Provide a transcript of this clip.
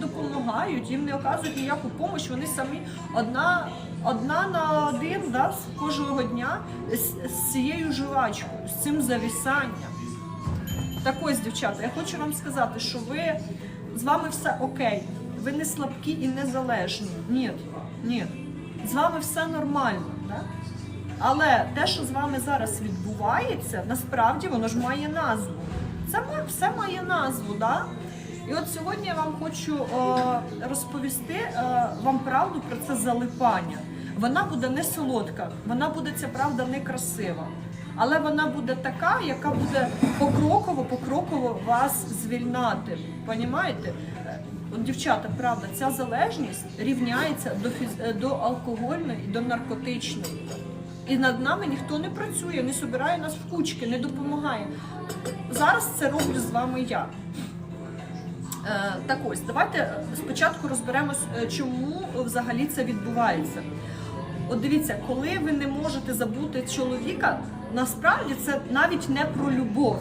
допомагають, їм не оказують ніяку допомогу, вони самі одна, одна на один да, кожного дня з, з цією жвачкою, з цим завісанням. Так ось, дівчата, я хочу вам сказати, що ви з вами все окей. Ви не слабкі і незалежні. Ні, ні. З вами все нормально. Да? Але те, що з вами зараз відбувається, насправді воно ж має назву. Це все має назву, да? І от сьогодні я вам хочу е, розповісти е, вам правду про це залипання. Вона буде не солодка, вона буде ця правда не красива. Але вона буде така, яка буде покроково, покроково вас звільнати. Понімаєте? Е, От, дівчата, правда, ця залежність рівняється до, фіз... до алкогольної і до наркотичної. І над нами ніхто не працює, не собирає нас в кучки, не допомагає. Зараз це роблю з вами я. Е, Так ось, давайте е, спочатку розберемось, е, чому взагалі це відбувається. От дивіться, коли ви не можете забути чоловіка, насправді це навіть не про любов.